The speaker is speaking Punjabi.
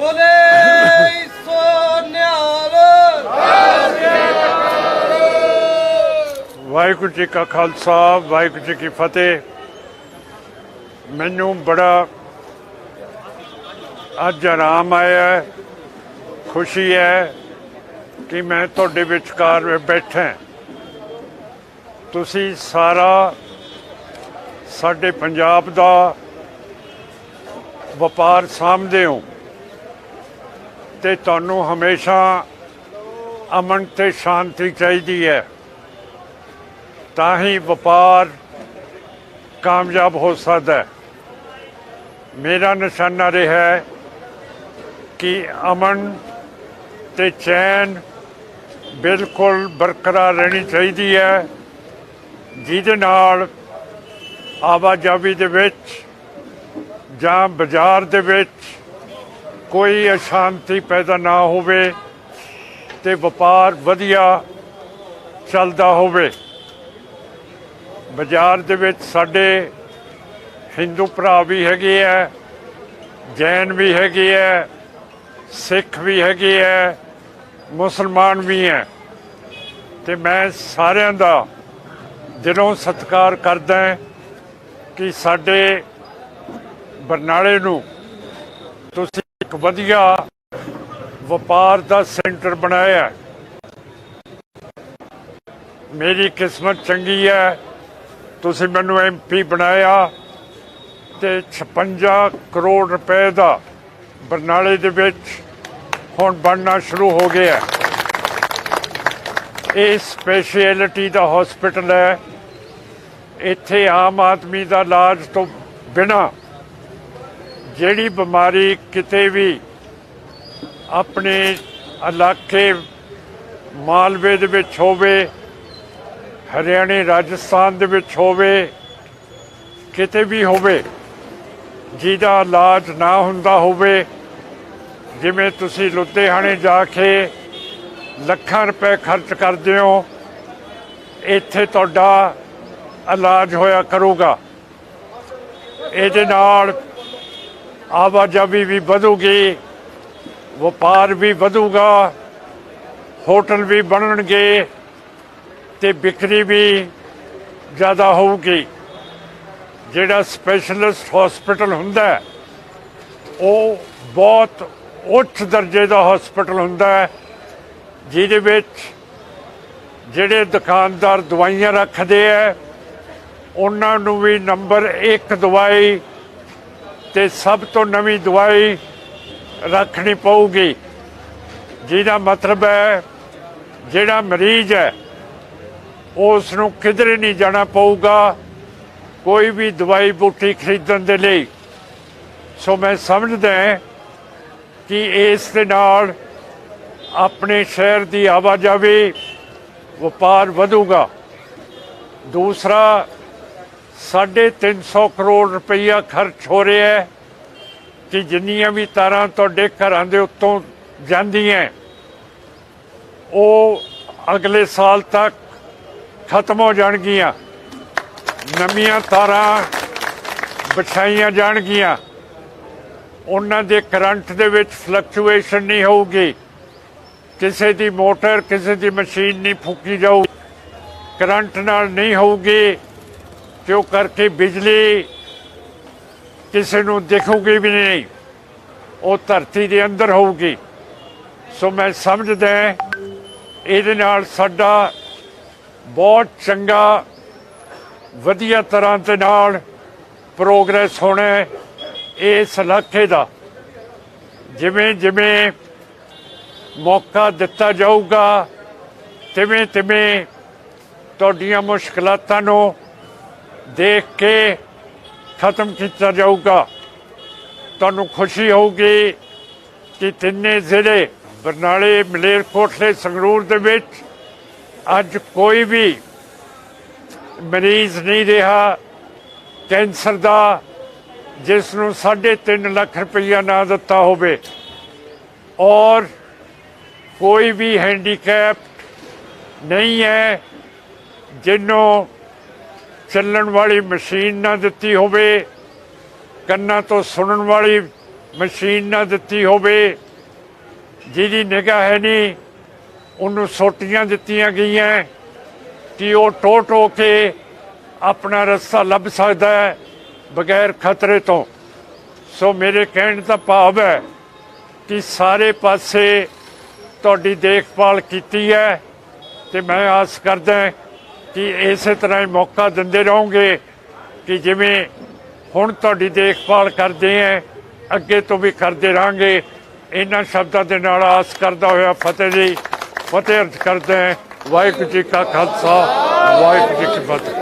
ਬੋਲੇ ਸੋ ਵਾਹਿਗੁਰੂ ਜੀ ਕਾ ਖਾਲਸਾ, ਵਾਹਿਗੁਰੂ ਜੀ ਕੀ ਫਤਿਹ। ਮੈਨੂੰ ਬੜਾ ਅੱਜ ਆਰਾਮ ਆਇਆ ਖੁਸ਼ੀ ਹੈ ਕਿ ਮੈਂ ਤੁਹਾਡੇ ਵਿਚਕਾਰ ਬੈਠਾ ਤੁਸੀਂ ਸਾਰਾ ਸਾਡੇ ਪੰਜਾਬ ਦਾ ਵਪਾਰ ਸਾਂਭਦੇ ਹੋ। ਤੇ ਤੁਹਾਨੂੰ ਹਮੇਸ਼ਾ ਅਮਨ ਤੇ ਸ਼ਾਂਤੀ ਚਾਹੀਦੀ ਹੈ। ਤਾਂ ਹੀ ਵਪਾਰ ਕਾਮਯਾਬ ਹੋ ਸਕਦਾ ਹੈ। ਮੇਰਾ ਨਿਸ਼ਾਨਾ ਰਿਹਾ ਹੈ ਕਿ ਅਮਨ ਤੇ ਚੈਨ ਬਿਲਕੁਲ ਬਰਕਰਾਰ ਰਹਿਣੀ ਚਾਹੀਦੀ ਹੈ। ਜਿਹਦੇ ਨਾਲ ਆਵਾਜਾਈ ਦੇ ਵਿੱਚ ਜਾਂ ਬਾਜ਼ਾਰ ਦੇ ਵਿੱਚ ਕੋਈ ਅਸ਼ਾਂਤੀ ਪੈਦਾ ਨਾ ਹੋਵੇ ਤੇ ਵਪਾਰ ਵਧੀਆ ਚੱਲਦਾ ਹੋਵੇ। ਬਾਜ਼ਾਰ ਦੇ ਵਿੱਚ ਸਾਡੇ ਹਿੰਦੂ ਭਰਾ ਵੀ ਹੈਗੇ ਆ, ਜੈਨ ਵੀ ਹੈਗੇ ਆ, ਸਿੱਖ ਵੀ ਹੈਗੇ ਆ, ਮੁਸਲਮਾਨ ਵੀ ਹੈ ਤੇ ਮੈਂ ਸਾਰਿਆਂ ਦਾ ਦਿਲੋਂ ਸਤਿਕਾਰ ਕਰਦਾ ਕਿ ਸਾਡੇ ਬਰਨਾਲੇ ਨੂੰ ਇੱਕ ਵਧੀਆ ਵਪਾਰ ਦਾ ਸੈਂਟਰ ਬਣਾਇਆ ਹੈ। ਮੇਰੀ ਕਿਸਮਤ ਚੰਗੀ ਹੈ ਤੁਸੀਂ ਮੈਨੂੰ ਐਮਪੀ ਬਣਾਇਆ ਤੇ 56 ਕਰੋੜ ਰੁਪਏ ਦਾ ਬਰਨਾਲੇ ਦੇ ਵਿੱਚ ਹੁਣ ਬਣਨਾ ਸ਼ੁਰੂ ਹੋ ਗਿਆ ਹੈ। ਇਹ ਸਪੈਸ਼ਲਿਟੀ ਦਾ ਹਸਪੀਟਲ ਹੈ ਇੱਥੇ ਆਮ ਆਦਮੀ ਦਾ ਇਲਾਜ ਤੋਂ ਬਿਨਾ ਜਿਹੜੀ ਬਿਮਾਰੀ ਕਿਤੇ ਵੀ ਆਪਣੇ ਇਲਾਕੇ ਮਾਲਵੇ ਦੇ ਵਿੱਚ ਹੋਵੇ, ਹਰਿਆਣੇ, ਰਾਜਸਥਾਨ ਦੇ ਵਿੱਚ ਹੋਵੇ, ਕਿਤੇ ਵੀ ਹੋਵੇ, ਜਿਹਦਾ ਇਲਾਜ ਨਾ ਹੁੰਦਾ ਹੋਵੇ, ਜਿਵੇਂ ਤੁਸੀਂ ਲੁਧਿਆਣੇ ਜਾ ਕੇ ਲੱਖਾਂ ਰੁਪਏ ਖਰਚ ਕਰਦੇ ਹੋ, ਇੱਥੇ ਤੁਹਾਡਾ ਇਲਾਜ ਹੋਇਆ ਕਰੂਗਾ। ਇਹਦੇ ਨਾਲ ਆਵਾਜਾਈ ਵੀ ਵਧੂਗੀ, ਵਪਾਰ ਵੀ ਵਧੂਗਾ, ਹੋਟਲ ਵੀ ਬਣਨਗੇ ਤੇ ਵਿਕਰੀ ਵੀ ਜ਼ਿਆਦਾ ਹੋਊਗੀ। ਜਿਹੜਾ ਸਪੈਸ਼ਲਿਸਟ ਹਸਪੀਟਲ ਹੁੰਦਾ ਉਹ ਬਹੁਤ ਉੱਚ ਦਰਜੇ ਦਾ ਹਸਪੀਟਲ ਹੁੰਦਾ ਜਿਹਦੇ ਵਿੱਚ ਜਿਹੜੇ ਦੁਕਾਨਦਾਰ ਦਵਾਈਆਂ ਰੱਖਦੇ ਆ ਉਹਨਾਂ ਨੂੰ ਵੀ ਨੰਬਰ 1 ਦਵਾਈ ਤੇ ਸਭ ਤੋਂ ਨਵੀਂ ਦਵਾਈ ਰੱਖਣੀ ਪਊਗੀ। ਜਿਹਦਾ ਮਤਲਬ ਹੈ, ਜਿਹੜਾ ਮਰੀਜ਼ ਹੈ ਉਸ ਨੂੰ ਕਿਧਰੇ ਨਹੀਂ ਜਾਣਾ ਪਊਗਾ ਕੋਈ ਵੀ ਦਵਾਈ ਬੂਟੀ ਖਰੀਦਣ ਦੇ ਲਈ। ਸੋ ਮੈਂ ਸਮਝਦਾ ਕਿ ਇਸ ਦੇ ਨਾਲ ਆਪਣੇ ਸ਼ਹਿਰ ਦੀ ਆਵਾਜਾਈ ਵਪਾਰ ਵਧੂਗਾ। ਦੂਸਰਾ ਸਾਢੇ ਤਿੰਨ ਸੌ ਕਰੋੜ ਰੁਪਈਆ ਖਰਚ ਹੋ ਰਿਹਾ ਹੈ ਕਿ ਜਿੰਨੀਆਂ ਵੀ ਤਾਰਾਂ ਤੁਹਾਡੇ ਘਰਾਂ ਦੇ ਉੱਤੋਂ ਜਾਂਦੀਆਂ ਉਹ ਅਗਲੇ ਸਾਲ ਤੱਕ ਖਤਮ ਹੋ ਜਾਣਗੀਆਂ। ਨਵੀਆਂ ਤਾਰਾਂ ਵਿਛਾਈਆਂ ਜਾਣਗੀਆਂ। ਉਹਨਾਂ ਦੇ ਕਰੰਟ ਦੇ ਵਿੱਚ ਫਲਕਚੁਏਸ਼ਨ ਨਹੀਂ ਹੋਊਗੀ। ਕਿਸੇ ਦੀ ਮੋਟਰ, ਕਿਸੇ ਦੀ ਮਸ਼ੀਨ ਨਹੀਂ ਫੂਕੀ ਜਾਊ। ਕਰੰਟ ਨਾਲ ਨਹੀਂ ਹੋਊਗੀ। ਕਿਉਂ ਕਰਕੇ ਬਿਜਲੀ ਕਿਸੇ ਨੂੰ ਦੇਖੂਗੀ ਵੀ ਨਹੀਂ? ਉਹ ਧਰਤੀ ਦੇ ਅੰਦਰ ਹੋਊਗੀ। ਸੋ ਮੈਂ ਸਮਝਦਾ ਇਹਦੇ ਨਾਲ ਸਾਡਾ ਬਹੁਤ ਚੰਗਾ, ਵਧੀਆ ਤਰ੍ਹਾਂ ਦੇ ਨਾਲ ਪ੍ਰੋਗਰੈਸ ਹੋਣਾ ਇਸ ਇਲਾਕੇ ਦਾ। ਜਿਵੇਂ ਜਿਵੇਂ ਮੌਕਾ ਦਿੱਤਾ ਜਾਊਗਾ, ਤਿਵੇਂ ਤਿਵੇਂ ਤੁਹਾਡੀਆਂ ਮੁਸ਼ਕਲਾਤਾਂ ਨੂੰ ਦੇਖ ਕੇ ਖਤਮ ਕੀਤਾ ਜਾਊਗਾ। ਤੁਹਾਨੂੰ ਖੁਸ਼ੀ ਹੋਊਗੀ ਕਿ ਤਿੰਨੇ ਜ਼ਿਲ੍ਹੇ ਬਰਨਾਲੇ, ਮਲੇਰਕੋਟਲੇ, ਸੰਗਰੂਰ ਦੇ ਵਿੱਚ ਅੱਜ ਕੋਈ ਵੀ ਮਰੀਜ਼ ਨਹੀਂ ਰਿਹਾ। ਕੈਂਸਰ ਦਾ ਜਿਸ ਨੂੰ 3.5 ਲੱਖ ਰੁਪਈਆ ਨਾ ਦਿੱਤਾ ਹੋਵੇ। ਔਰ ਕੋਈ ਵੀ ਹੈਂਡੀਕੈਪ ਨਹੀਂ ਹੈ ਜਿਹਨੂੰ ਚੱਲਣ ਵਾਲੀ ਮਸ਼ੀਨ ਨਾ ਦਿੱਤੀ ਹੋਵੇ, ਕੰਨਾਂ ਤੋਂ ਸੁਣਨ ਵਾਲੀ ਮਸ਼ੀਨ ਨਾ ਦਿੱਤੀ ਹੋਵੇ, ਜਿਹਦੀ ਨਿਗਾਹ ਹੈ ਨਹੀਂ, ਉਹਨੂੰ ਸੋਟੀਆਂ ਦਿੱਤੀਆਂ ਗਈਆਂ, ਕਿ ਉਹ ਟੋ ਟੋ ਕੇ ਆਪਣਾ ਰਸਤਾ ਲੱਭ ਸਕਦਾ ਹੈ ਬਗੈਰ ਖਤਰੇ ਤੋਂ। ਸੋ ਮੇਰੇ ਕਹਿਣ ਦਾ ਭਾਵ ਹੈ ਕਿ ਸਾਰੇ ਪਾਸੇ ਤੁਹਾਡੀ ਦੇਖਭਾਲ ਕੀਤੀ ਹੈ ਤੇ ਮੈਂ ਆਸ ਕਰਦਾ ਕਿ ਇਸੇ ਤਰ੍ਹਾਂ ਹੀ ਮੌਕਾ ਦਿੰਦੇ ਰਹੋਗੇ ਕਿ ਜਿਵੇਂ ਹੁਣ ਤੁਹਾਡੀ ਦੇਖਭਾਲ ਕਰਦੇ ਹੈ ਅੱਗੇ ਤੋਂ ਵੀ ਕਰਦੇ ਰਹਾਂਗੇ। ਇਹਨਾਂ ਸ਼ਬਦਾਂ ਦੇ ਨਾਲ ਆਸ ਕਰਦਾ ਹੋਇਆ ਫਤਿਹ ਜੀ, ਫਤਿਹ ਅਰਜ਼ ਕਰਦੇ ਹਾਂ। ਵਾਹਿਗੁਰੂ ਜੀ ਕਾ ਖਾਲਸਾ, ਵਾਹਿਗੁਰੂ ਜੀ ਕੀ ਫਤਿਹ।